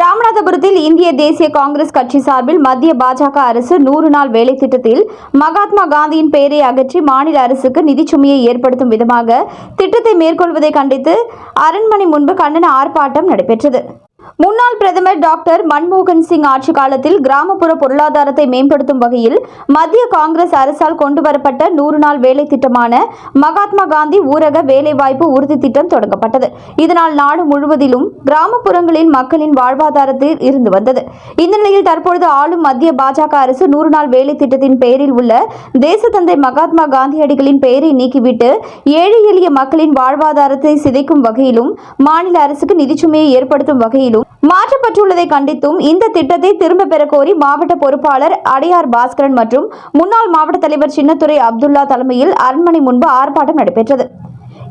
ராமநாதபுரத்தில் இந்திய தேசிய காங்கிரஸ் கட்சி சார்பில் மத்திய பாஜக அரசு நூறு நாள் வேலை திட்டத்தில் மகாத்மா காந்தியின் பெயரை அகற்றி மாநில அரசுக்கு நிதி சுமையை ஏற்படுத்தும் விதமாக திட்டத்தை மேற்கொள்வதை கண்டித்து அரண்மனை முன்பு கண்டன ஆர்ப்பாட்டம் நடைபெற்றது. முன்னாள் பிரதமர் டாக்டர் மன்மோகன் சிங் ஆட்சி காலத்தில் கிராமப்புற பொருளாதாரத்தை மேம்படுத்தும் வகையில் மத்திய காங்கிரஸ் அரசால் கொண்டுவரப்பட்ட நூறு நாள் வேலை திட்டமான மகாத்மா காந்தி ஊரக வேலைவாய்ப்பு உறுதி திட்டம் தொடங்கப்பட்டது. இதனால் நாடு முழுவதிலும் கிராமப்புறங்களில் மக்களின் வாழ்வாதாரத்தில் இருந்து வந்தது. இந்த நிலையில் தற்பொழுது ஆளும் மத்திய பாஜக அரசு நூறு நாள் வேலை திட்டத்தின் பெயரில் உள்ள தேசத்தந்தை மகாத்மா காந்தியடிகளின் பெயரை நீக்கிவிட்டு ஏழை எளிய மக்களின் வாழ்வாதாரத்தை சிதைக்கும் வகையிலும் மாநில அரசுக்கு நிதிச்சுமையை ஏற்படுத்தும் வகையிலும் மாற்றப்பட்டுள்ளதை கண்டித்தும் இந்த திட்டத்தை திரும்ப பெற கோரி மாவட்ட பொறுப்பாளர் அடையார் பாஸ்கரன் மற்றும் முன்னாள் மாவட்ட தலைவர் சின்னத்துறை அப்துல்லா தலைமையில் அரண்மனை முன்பு ஆர்ப்பாட்டம் நடைபெற்றது.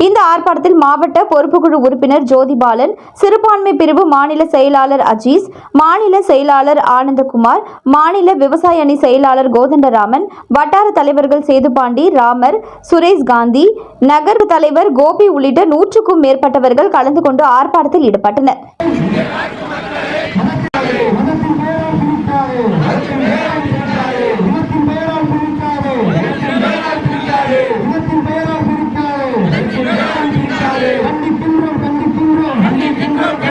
இந்த ஆர்ப்பாட்டத்தில் மாவட்ட பொறுப்புக்குழு உறுப்பினர் ஜோதிபாலன் சிறுபான்மை பிரிவு மாநில செயலாளர் அஜீஸ் மாநில செயலாளர் ஆனந்தகுமார் மாநில விவசாய அணி செயலாளர் கோதண்டராமன் வட்டார தலைவர்கள் சேதுபாண்டி ராமர் சுரேஷ் காந்தி நகர் தலைவர் கோபி உள்ளிட்ட நூற்றுக்கும் மேற்பட்டவர்கள் கலந்து கொண்டு ஆர்ப்பாட்டத்தில் ஈடுபட்டனர்.